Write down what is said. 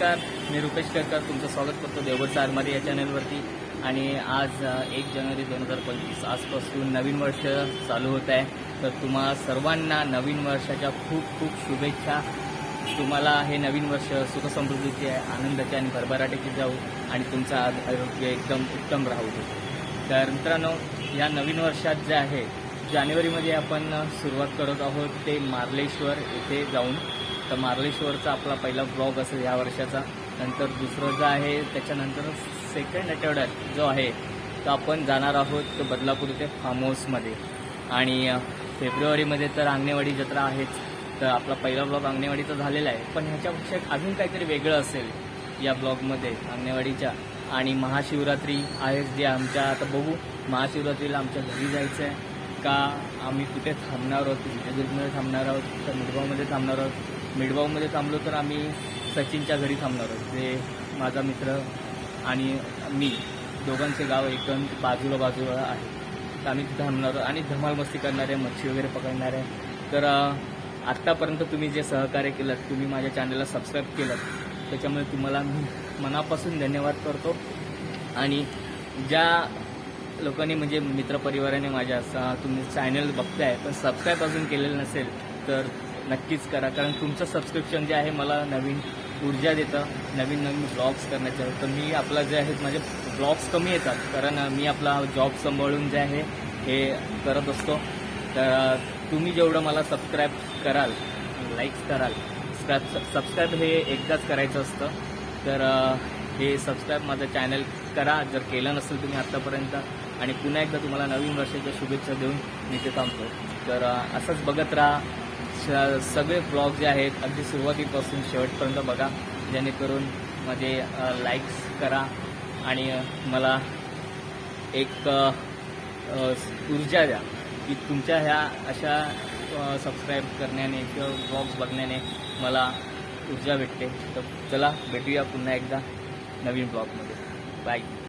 मी रुपेश केळकर तुमचं स्वागत करतो देवगडचा आरमारी या चॅनलवरती. आणि आज एक जानेवारी दोन हजार पंचवीस आजपासून नवीन वर्ष चालू होत आहे. तर तुम्हा सर्वांना नवीन वर्षाच्या खूप खूप शुभेच्छा. तुम्हाला हे नवीन वर्ष सुखसमृद्धीचे आनंदाचे आणि भरभराटीचे जाऊ आणि तुमचं आरोग्य एकदम उत्तम राहू दे. तर मित्रांनो या नवीन वर्षात जे आहे जानेवारीमध्ये आपण सुरुवात करत आहोत ते मार्लेश्वर येथे जाऊन. तर मार्लेश्वरचा आपला पहिला ब्लॉग असेल या वर्षाचा. नंतर दुसरं जो आहे त्याच्यानंतर सेकंड आठवड्यात जो आहे तो आपण जाणार आहोत तो बदलापूर ते फार्म हाऊसमध्ये आणि फेब्रुवारीमध्ये तर अंगणेवाडी जत्रा आहेच. तर आपला पहिला ब्लॉग अंगणेवाडीचा झालेला आहे. पण ह्याच्यापेक्षा अजून काहीतरी वेगळं असेल या ब्लॉगमध्ये अंगणेवाडीच्या. आणि महाशिवरात्री आहेच जे आमच्या आता बघू महाशिवरात्रीला आमच्या घरी जायचं आहे. का आम्ही कुठे थांबणार आहोत विजयदुर्गमध्ये थांबणार आहोत तर मिडगावमध्ये थांबणार आहोत? मिडगावमध्ये थांबलो तर आम्ही सचिनच्या घरी थांबणार आहोत. जे माझा मित्र आणि मी दोघांचे गाव एकदम बाजूला बाजूला आहे. तर आम्ही तिथं थांबणार आहोत आणि धमाल मस्ती करणारे मच्छी वगैरे पकडणार. आहे तर आत्तापर्यंत तुम्ही जे सहकार्य केलं तुम्ही माझ्या चॅनलला सबस्क्राईब केलं त्याच्यामुळे तुम्हाला मी मनापासून धन्यवाद करतो. आणि ज्या लोकांनी म्हणजे मित्रपरिवाराने माझ्या तुम्ही चॅनल बघताय पण सबस्क्राईब अजून केलेलं नसेल तर नक्कीच करा. कारण तुमचं सबस्क्रिप्शन जे आहे मला नवीन ऊर्जा देतं. नवीन नवीन ब्लॉग्स करण्याचं तर मी आपला जे आहेत माझे ब्लॉग्स कमी येतात. कारण मी आपला जॉब सांभाळून जे आहे हे करत असतो. तर तुम्ही जेवढं मला सबस्क्राईब कराल लाईक्स कराल सबस्क्राईब सबस्क्राईब हे एकदाच करायचं असतं. तर हे सबस्क्राईब माझं चॅनल करा. जर केलं नसेल तुम्ही आत्तापर्यंत आणि पुन्हा एकदा तुम्हाला नवीन वर्षाच्या शुभेच्छा देऊन मी ते थांबतो. तर असंच बघत राहा. सगळे ब्लॉग जे आहेत अगदी सुरुवातीपासून शेवटपर्यंत बघा. जेणेकरून माझे लाईक्स करा. आणि मला एक ऊर्जा द्या. की तुमच्या ह्या अशा सबस्क्राईब करण्याने किंवा ब्लॉग्स बघण्याने मला ऊर्जा भेटते. तर चला भेटूया पुन्हा एकदा नवीन ब्लॉगमध्ये बाय